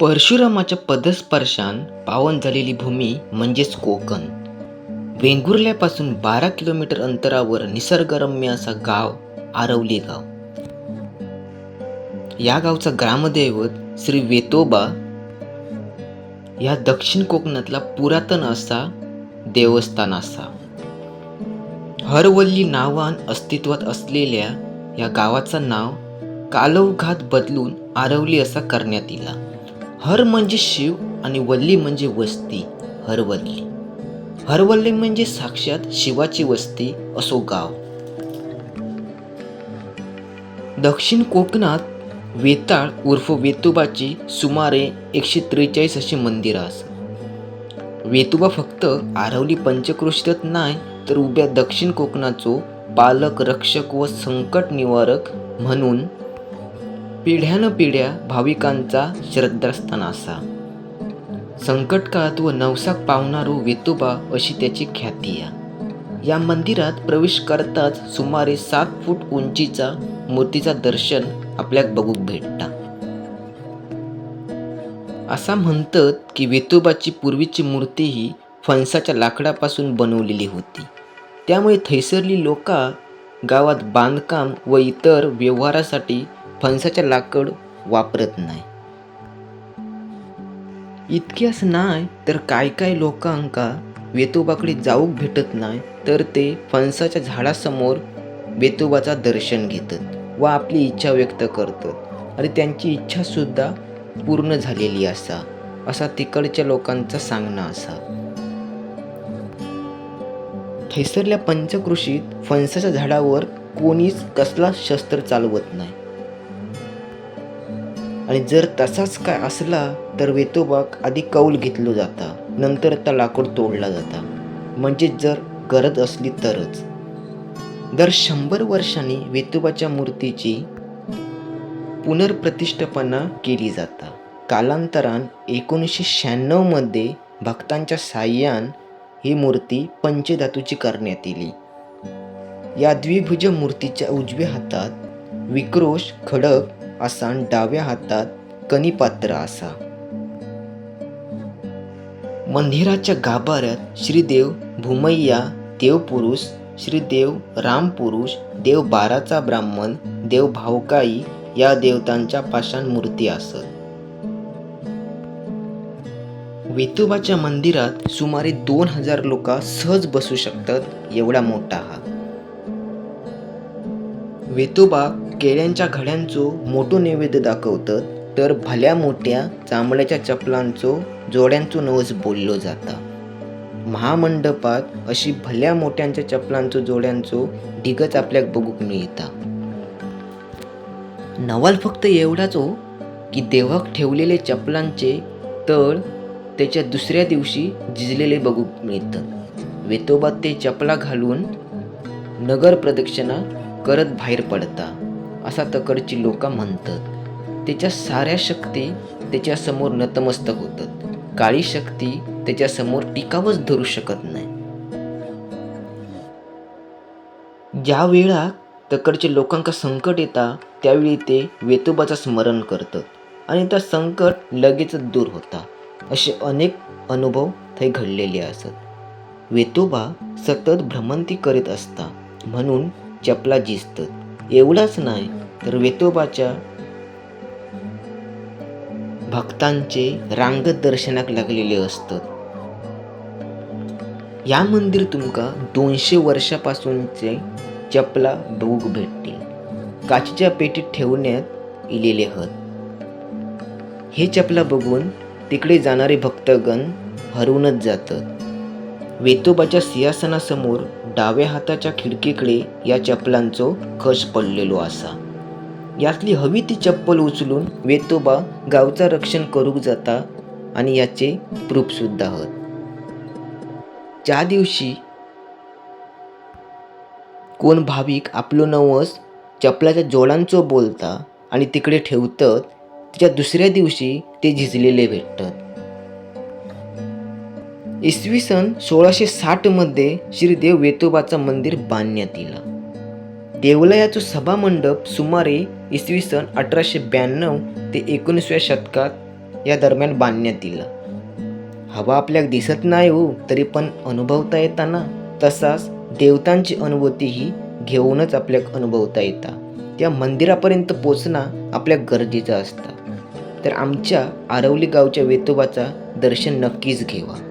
परशुरामाच्या पदस्पर्शान पावन झालेली भूमी म्हणजेच कोकण. वेंगुर्ल्यापासून बारा किलोमीटर अंतरावर निसर्गरम्य असा गाव आरवली गाव. या गावचा ग्रामदैवत श्री वेतोबा या दक्षिण कोकणातला पुरातन असा देवस्थान असा. हरवल्ली नावान अस्तित्वात असलेल्या या गावाचं नाव कालवघात बदलून आरवली असा करण्यात इला. हर म्हणजे शिव आणि वल्ली म्हणजे वस्ती हरवल्ली हरवल्ली म्हणजे साक्षात शिवाची वस्ती असो गाव. दक्षिण कोकणात वेताळ उर्फ वेतुबाची सुमारे एकशे त्रेचाळीस अशी मंदिरं असत वेतुबा फक्त आरवली पंचक्रोशीतच नाही तर उभ्या दक्षिण कोकणाचो पालक रक्षक व संकट निवारक म्हणून पिढ्यान पिढ्या भाविकांचा श्रद्धास्थान असा. संकट काळात व नवसाक पावणारो वेतोबा अशी त्याची ख्याती आहे या मंदिरात प्रवेश करताच सुमारे सात फूट उंचीचा मूर्तीचा दर्शन आपल्याक बघूक भेटता. असा म्हणतात की वेतोबाची पूर्वीची मूर्ती ही फणसाच्या लाकडापासून बनवलेली होती. त्यामुळे थैसरली लोका गावात बांधकाम व इतर व्यवहारासाठी फणसाच्या लाकड वापरत नाही. इतक्याच नाही तर काय काय लोकांका वेतोबाकडे जाऊक भेटत नाही तर ते फणसाच्या झाडासमोर वेतोबाचा दर्शन घेतात व आपली इच्छा व्यक्त करतात. आणि त्यांची इच्छासुद्धा पूर्ण झालेली असा असा तिकडच्या लोकांचा सांगणं असा. थैसरल्या पंचकृषीत फणसाच्या झाडावर कोणीच कसला शस्त्र चालवत नाही. आणि जर तसाच काय असला तर वेतोबाक आधी कौल घेतलो जाता नंतर त्या लाकूड तोडला जाता. म्हणजे जर गरज असली तरच. दर शंभर वर्षांनी वेतोबाच्या मूर्तीची पुनर्प्रतिष्ठापना केली जाता. कालांतरान एकोणीसशे शहाण्णवमध्ये भक्तांच्या साह्यान ही मूर्ती पंचधातूची करण्यात येली. या द्विभुज मूर्तीच्या उजव्या हातात विक्रोश खडक असा डाव्या हातात कनिपात्र असा. मंदिराच्या गाभाऱ्यात श्रीदेव भूमय्या देवपुरुष श्रीदेव रामपुरुष देव बाराचा ब्राह्मण देव भावकाई या देवतांच्या पाषाण मूर्ती असत. वेतोबाच्या मंदिरात सुमारे दोन हजार लोक सहज बसू शकतात एवढा मोठा हा. वेतोबा केळ्यांच्या घड्यांचो मोठो नैवेद्य दाखवतत तर भल्या मोठ्या चांबड्याच्या चपलांचो जोड्यांचो नवस बोललो जाता. महामंडपात अशी भल्या मोठ्यांच्या चपलांचो जोड्यांचो ढिगच आपल्याक बघूक मिळता. नवाल फक्त एवढाचो हो, की देवाक ठेवलेले चपलांचे तळ त्याच्या दुसऱ्या दिवशी झिजलेले बघूक मिळतात. वेतोबात ते चपला घालून नगर प्रदक्षिणा करत बाहेर पडता. असा तकडची लोक म्हणतात. त्याच्या साऱ्या शक्ती त्याच्यासमोर नतमस्तक होतात. काळी शक्ती त्याच्यासमोर टिकावच धरू शकत नाही. ज्या वेळा तकडच्या लोकांका संकट येता त्यावेळी ते वेतोबाचं स्मरण करतात आणि त्या संकट लगेचच दूर होता. असे अनेक अनुभव थंय घडलेले असत. वेतोबा सतत भ्रमंती करीत असता म्हणून चपला जिजतात. एवढाच नाही तर वेतोबाच्या भक्तांचे रांगत दर्शनाक लागलेले असतात. या मंदिर तुमका दोनशे वर्षापासूनचे चपला बघूक भेटतील. काचेच्या पेटीत ठेवण्यात इलेले हत. हे चपला बघून तिकडे जाणारे भक्तगण हरवूनच जातात. वेतोबाच्या सिंहासनासमोर डाव्या हाताच्या खिडकीकडे या चपलांचो कश पडलेलो असा यातली हवी ती चप्पल उचलून वेतोबा गावचा रक्षण करूंक जाता आणि याचे प्रूफ सुद्धा हत. ज्या दिवशी कोण भाविक आपलो नवस चपलाच्या जोडांचो बोलता आणि तिकडे ठेवतात त्याच्या दुसऱ्या दिवशी ते झिजलेले भेटतात. इसवी सन सोळाशे साठमध्ये श्रीदेव वेतोबाचं मंदिर बांधण्यात येलं. देवलयाचं सभामंडप सुमारे इसवी सन अठराशे ब्याण्णव ते एकोणीसव्या शतकात या दरम्यान बांधण्यात येलं. हवा आपल्याला दिसत नाही हो तरी पण अनुभवता येताना. तसाच देवतांची अनुभूती ही घेऊनच आपल्याला अनुभवता येतात त्या मंदिरापर्यंत पोचणं आपल्या गरजेचं असतं. तर आमच्या आरवली गावच्या वेतोबाचा दर्शन नक्कीच घेवा.